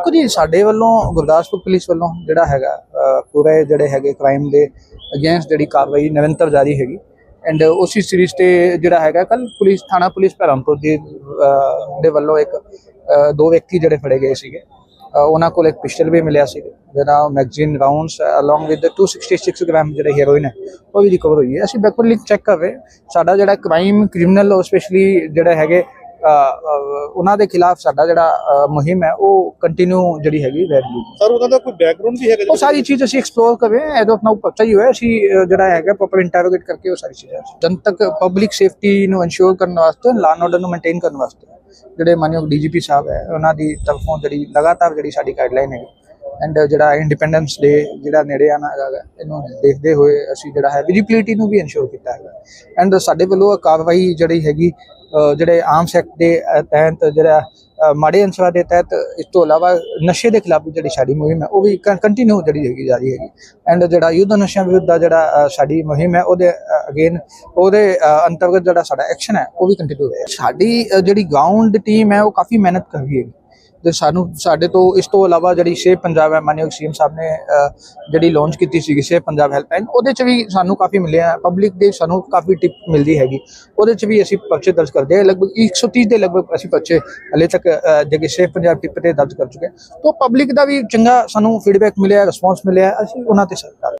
ਦੇਖੋ ਜੀ, ਸਾਡੇ ਵੱਲੋਂ, ਗੁਰਦਾਸਪੁਰ ਪੁਲਿਸ ਵੱਲੋਂ ਜਿਹੜਾ ਹੈਗਾ ਪੂਰੇ ਜਿਹੜੇ ਹੈਗੇ ਕ੍ਰਾਈਮ ਦੇ ਅਗੇਂਸਟ ਜਿਹੜੀ ਕਾਰਵਾਈ ਨਿਰੰਤਰ ਜਾਰੀ ਹੈਗੀ। ਐਂਡ ਉਸੇ ਸੀਰੀਜ਼ ਤੇ ਜਿਹੜਾ ਹੈਗਾ ਕੱਲ ਪੁਲਿਸ, ਥਾਣਾ ਪੁਲਿਸ ਧਰਮਪੁਰ ਦੇ ਦੇ ਵੱਲੋਂ ਇੱਕ ਦੋ ਵਿਅਕਤੀ ਜਿਹੜੇ ਫੜੇ ਗਏ ਸੀਗੇ। ਉਹਨਾਂ ਕੋਲ ਇੱਕ ਪਿਸਟਲ ਵੀ ਮਿਲਿਆ ਸੀ। ਜਿਹੜਾ magazine rounds along with 266 gram ਜਿਹੜੇ ਹੈਰੋਇਨ ਹੈ, ਉਹ ਵੀ ਰਿਕਵਰ ਹੋਈ ਹੈ। ਅਸੀਂ ਬੈਕਵਰਡ ਲਿੰਕ ਚੈੱਕ ਕਰ ਰਹੇ ਸਾਡਾ ਜਿਹੜਾ ਕ੍ਰਾਈਮ ਕ੍ਰਿਮੀਨਲ ਸਪੈਸ਼ਲੀ ਜਿਹੜੇ ਹੈਗੇ ਉਹਨਾਂ ਦੇ ਖਿਲਾਫ ਸਾਡਾ ਜਿਹੜਾ ਮੁਹਿੰਮ ਹੈ ਉਹ ਕੰਟੀਨਿਊ ਜਿਹੜੀ ਹੈਗੀ ਰਹਿ ਸਰ ਉਹਨਾਂ ਦਾ ਕੋਈ ਬੈਕਗ੍ਰਾਉਂਡ ਵੀ ਹੈਗਾ ਉਹ ਸਾਰੀ ਚੀਜ਼ ਅਸੀਂ ਐਕਸਪਲੋਰ ਕਰ ਰਹੇ ਹਾਂ ਇਹ ਤਾਂ ਆਪਣਾ ਪਤਾ ਹੀ ਹੋਇਆ ਅਸੀਂ ਜਿਹੜਾ ਹੈਗਾ ਪ੍ਰੋਪਰ ਇੰਟਰੋਗੇਟ ਕਰਕੇ ਉਹ ਸਾਰੀ ਚੀਜ਼ਾਂ ਜਨਤਕ ਪਬਲਿਕ ਸੇਫਟੀ ਨੂੰ ਇਨਸ਼ੋਰ ਕਰਨ ਵਾਸਤੇ ਲਾਅ ਐਂਡ ਆਰਡਰ ਨੂੰ ਮੇਨਟੇਨ ਕਰਨ ਵਾਸਤੇ ਜਿਹੜੇ ਮਾਨਯੋਗ ਡੀਜੀਪੀ ਸਾਹਿਬ ਹੈ ਉਹਨਾਂ ਦੀ ਤਰਫੋਂ ਜਿਹੜੀ ਲਗਾਤਾਰ ਜਿਹੜੀ ਸਾਡੀ ਗਾਈਡਲਾਈਨ ਹੈ ਐਂਡ ਜਿਹੜਾ ਇੰਡੀਪੈਂਡੈਂਸ ਡੇ ਜਿਹੜਾ ਨੇੜੇ ਆਣਾ ਹੈਗਾ ਇਹਨੂੰ ਦੇਖਦੇ ਹੋਏ ਅਸੀਂ ਜਿਹੜਾ ਹੈ ਵਿਜੀਬਿਲਿਟੀ ਨੂੰ ਵੀ ਇਨਸ਼ੋਰ ਕੀਤਾ ਹੈਗਾ। ਐਂਡ ਸਾਡੇ ਵੱਲੋਂ ਕਾਰਵਾਈ ਜਿਹੜੀ ਹੈਗੀ ਜਿਹੜੇ ਆਮ ਸੈਕਟ ਦੇ ਤਹਿਤ ਜਿਹੜਾ ਮਾੜੇ ਅਨਸਰਾਂ ਦੇ ਤਹਿਤ ਇਸ ਤੋਂ ਇਲਾਵਾ ਨਸ਼ੇ ਦੇ ਖਿਲਾਫ ਜਿਹੜੀ ਸਾਡੀ ਮੁਹਿੰਮ ਹੈ, ਉਹ ਵੀ ਕੰਟੀਨਿਊ ਜਿਹੜੀ ਹੈਗੀ ਜਾਰੀ ਹੈਗੀ। ਐਂਡ ਜਿਹੜਾ ਯੁੱਧ ਨਸ਼ਿਆਂ ਵਿਰੁੱਧ ਦਾ ਜਿਹੜਾ ਸਾਡੀ ਮੁਹਿੰਮ ਹੈ, ਉਹਦੇ ਅਗੇਨ ਉਹਦੇ ਅੰਤਰਗਤ ਜਿਹੜਾ ਸਾਡਾ ਐਕਸ਼ਨ ਹੈ, ਉਹ ਵੀ ਕੰਟੀਨਿਊ ਹੈ ਸਾਡੀ ਜਿਹੜੀ ਗਰਾਊਂਡ ਟੀਮ ਹੈ, ਉਹ ਕਾਫੀ ਮਿਹਨਤ ਕਰ ਰਹੀ ਹੈ ਤੇ ਸਾਨੂੰ ਸਾਡੇ ਤੋਂ ਇਸ ਤੋਂ ਇਲਾਵਾ ਜਿਹੜੀ ਸੇਵ ਪੰਜਾਬ ਹੈ ਮਾਨਯੋਗ ਸੀਐਮ ਸਾਹਿਬ ਨੇ ਜਿਹੜੀ ਲਾਂਚ ਕੀਤੀ ਸੀ ਸੇਵ ਪੰਜਾਬ ਹੈਲਪਲਾਈਨ ਉਹਦੇ ਚ ਵੀ ਸਾਨੂੰ ਕਾਫੀ ਮਿਲਿਆ ਪਬਲਿਕ ਦੇ ਸਾਨੂੰ ਕਾਫੀ ਟਿਪ ਮਿਲਦੀ ਹੈਗੀ। ਉਹਦੇ ਚ ਵੀ ਅਸੀਂ ਪਰਚੇ ਦਰਜ ਕਰਦੇ ਹਾਂ ਲਗਭਗ 130 ਦੇ ਲਗਭਗ ਅਸੀਂ ਪਰਚੇ ਹਲੇ ਤੱਕ ਅ, ਜਿਹੜੇ ਸੇਵ ਪੰਜਾਬ ਟਿਪ ਤੇ ਦਰਜ ਕਰ ਚੁੱਕੇ ਹਾਂ। ਤੋਂ ਪਬਲਿਕ ਦਾ ਵੀ ਚੰਗਾ ਸਾਨੂੰ ਫੀਡਬੈਕ ਮਿਲਿਆ ਰਿਸਪੌਂਸ ਮਿਲਿਆ ਅਸੀਂ ਉਹਨਾਂ ਤੇ ਸਰਕਾਰ